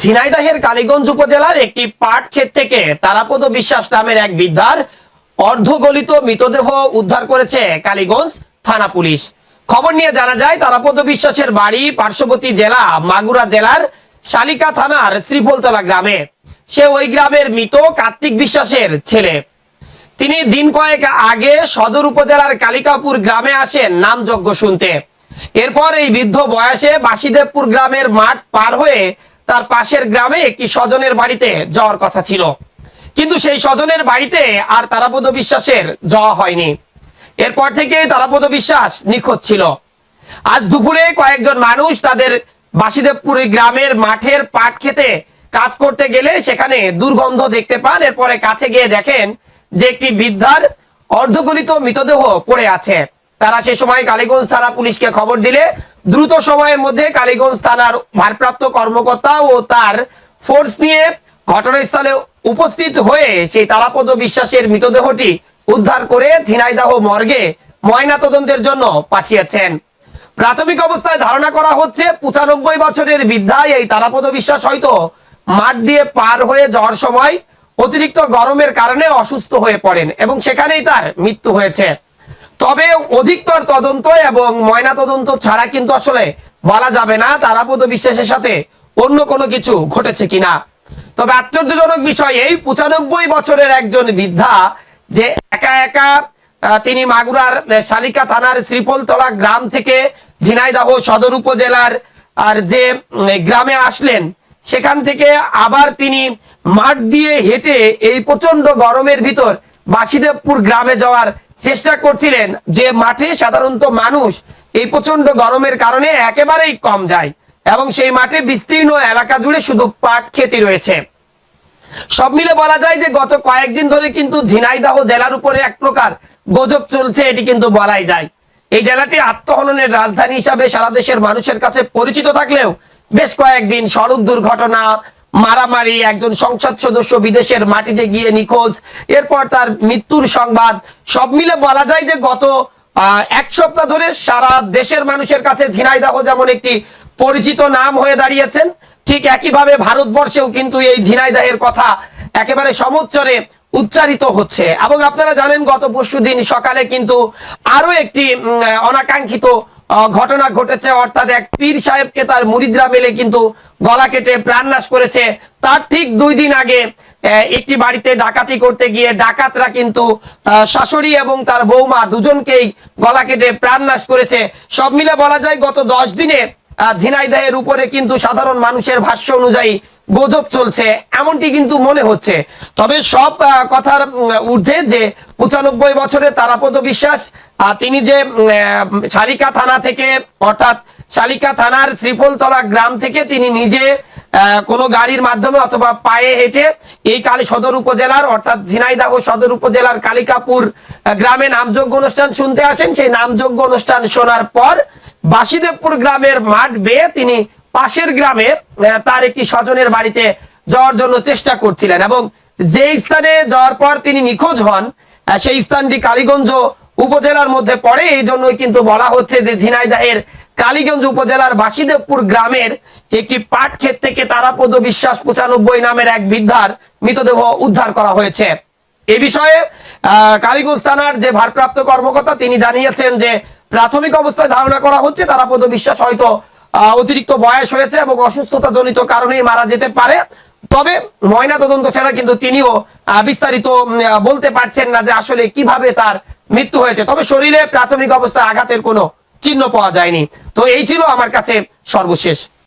ঝিনাইদহের কালীগঞ্জ উপজেলার একটি পাট ক্ষেত থেকে তারাপদ বিশ্বাস নামের এক বৃদ্ধার অর্ধগলিত মৃতদেহ উদ্ধার করেছে কালীগঞ্জ থানা পুলিশ। খবর নিয়ে জানা যায়, তারাপদ বিশ্বাসের বাড়ি পার্শ্ববর্তী জেলা মাগুরা জেলার শালিকা থানার শ্রীফলতলা গ্রামে। সে ওই গ্রামের মৃত কার্তিক বিশ্বাসের ছেলে। তিনি দিন কয়েক আগে সদর উপজেলার কালিকাপুর গ্রামে আসেন নামযজ্ঞ শুনতে। এরপর এই বৃদ্ধ বয়সে বাসিদেবপুর গ্রামের মাঠ পার হয়ে তার পাশের গ্রামে একটি স্বজনের বাড়িতে যাওয়ার কথা ছিল। কিন্তু সেই স্বজনের বাড়িতে আর তারাপদ বিশ্বাসের যাওয়া হয়নি। এরপর থেকে তারাপদ বিশ্বাস নিখোঁজ ছিল। আজ দুপুরে কয়েকজন মানুষ তাদের বাসিদেবপুর গ্রামের মাঠের পাট খেতে কাজ করতে গেলে সেখানে দুর্গন্ধ দেখতে পান। এরপরে কাছে গিয়ে দেখেন যে একটি বৃদ্ধার অর্ধগলিত মৃতদেহ পড়ে আছে। তারা সে সময় কালীগঞ্জ থানা পুলিশকে খবর দিলে। দ্রুত সময়ের মধ্যে কালীগঞ্জ থানার ভারপ্রাপ্ত কর্মকর্তা ও তার ফোর্স নিয়ে ঘটনাস্থলে উপস্থিত হয়ে সেই তারাপদ বিশ্বাসের মৃতদেহটি উদ্ধার করে ঝিনাইদাহ মর্গে ময়না তদন্তের জন্য পাঠিয়েছেন। প্রাথমিক অবস্থায় ধারণা করা হচ্ছে পঁচানব্বই বছরের বৃদ্ধাই এই তারাপদ বিশ্বাস হয়তো মাঠ দিয়ে পার হয়ে যাওয়ার সময় অতিরিক্ত গরমের কারণে অসুস্থ হয়ে পড়েন এবং সেখানেই তার মৃত্যু হয়েছে। তবে অধিকতর তদন্ত এবং ময়না তদন্ত ছাড়া কিন্তু আসলে বলা যাবে না তারাপদ বিশ্বাসের সাথে অন্য কোনো কিছু ঘটেছে কিনা। তবে আশ্চর্যজনক বিষয় এই পঁচানব্বই বছরের একজন বৃদ্ধা যে একা একা তিনি মাগুরার শালিকা থানার শ্রীফলতলা গ্রাম থেকে ঝিনাইদহ সদর উপজেলার, আর যে গ্রামে আসলেন, সেখান থেকে আবার তিনি মাঠ দিয়ে হেঁটে এই প্রচণ্ড গরমের ভিতর বাসিদেবপুর গ্রামে যাওয়ার চেষ্টা করছিলেন যে মাঠে সাধারণত মানুষ এই প্রচণ্ড গরমের কারণে একেবারেই কম যায় এবং সেই মাঠে বিস্তীর্ণ এলাকা জুড়ে শুধু পাট খেতে রয়েছে। সব মিলে বলা যায় যে গত কয়েকদিন ধরে কিন্তু ঝিনাইদহ জেলার উপরে এক প্রকার গজব চলছে, এটি কিন্তু বলাই যায়। এই জেলাটি আত্মহননের রাজধানী হিসাবে সারা দেশের মানুষের কাছে পরিচিত থাকলেও বেশ কয়েকদিন সড়ক দুর্ঘটনা মারামারি, একজন সংসদ সদস্য বিদেশের মাটিতে গিয়ে নিখোঁজ, এরপর তার মৃত্যুর সংবাদ। সব মিলে বলা যায় যে গত এক সপ্তাহ ধরে সারা দেশের মানুষের কাছে ঝিনাইদহ যেমন একটি পরিচিত নাম হয়ে দাঁড়িয়েছেন, ঠিক একইভাবে ভারতবর্ষেও কিন্তু এই ঝিনাইদাহের কথা একেবারে সমুচ্চরে উচ্চারিত হচ্ছে। এবং আপনারা জানেন, গত পরশু দিন সকালে কিন্তু আরও একটি অনাকাঙ্ক্ষিত ঘটনা ঘটেছে, অর্থাৎ এক পীর সাহেবকে তার মুরিদরা মেলে কিন্তু গলা কেটে প্রাণনাশ করেছে। তার ঠিক দুই দিন আগে একটি বাড়িতে ডাকাতি করতে গিয়ে ডাকাতরা কিন্তু শাশুড়ি এবং তার বৌমা দুজনকেই গলা কেটে প্রাণনাশ করেছে। সব মিলে বলা যায় গত দশ দিনে ঝিনাইদহের উপরে কিন্তু সাধারণ মানুষের ভাষ্য অনুযায়ী গজব চলছে, এমনটি কিন্তু মনে হচ্ছে। তবে সব কথার ঊর্ধ্বে যে পঁচানব্বই বছরের তারাপদ বিশ্বাস তিনি যে শালিকা থানা থেকে, অর্থাৎ শালিকা থানার শ্রীফলতলা গ্রাম থেকে তিনি নিজে কোনো গাড়ির মাধ্যমে অথবা পায়ে হেঁটে এই কালী সদর উপজেলার, অর্থাৎ ঝিনাইদহ সদর উপজেলার কালিকাপুর গ্রামে নামযোগ্য অনুষ্ঠান শুনতে আসেন। সেই নামযোগ্য অনুষ্ঠান শোনার পর বাসিদেবপুর গ্রামের মাঠ বেয়ে তিনি পাশের গ্রামে তার একটি স্বজনের বাড়িতে যাওয়ার জন্য চেষ্টা করছিলেন এবং যে স্থানে যাওয়ার পর তিনি নিখোঁজ হন সেই স্থানটি কালীগঞ্জ উপজেলার মধ্যে পড়ে। এই জন্যই কিন্তু বলা হচ্ছে যে ঝিনাইদহের কালীগঞ্জ উপজেলার বাসিদেবপুর গ্রামের একটি পাট ক্ষেত থেকে তারাপদ বিশ্বাস পঁচানব্বই নামের এক বৃদ্ধার মৃতদেহ উদ্ধার করা হয়েছে। এ বিষয়ে কালীগঞ্জ থানার যে ভারপ্রাপ্ত কর্মকর্তা, তিনি জানিয়েছেন যে প্রাথমিক অবস্থায় ধারণা করা হচ্ছে তারাপদ বিশ্বাস হয়তো অতিরিক্ত বয়স হয়েছে এবং অসুস্থতা জনিত কারণে মারা যেতে পারে। তবে ময়না তদন্ত ছাড়া কিন্তু তিনিও বিস্তারিত বলতে পারছেন না যে আসলে কীভাবে তার মৃত্যু হয়েছে। তবে শরীরে প্রাথমিক অবস্থায় আঘাতের কোনো চিহ্ন পাওয়া যায়নি। তো এই ছিল আমার কাছে সর্বশেষ।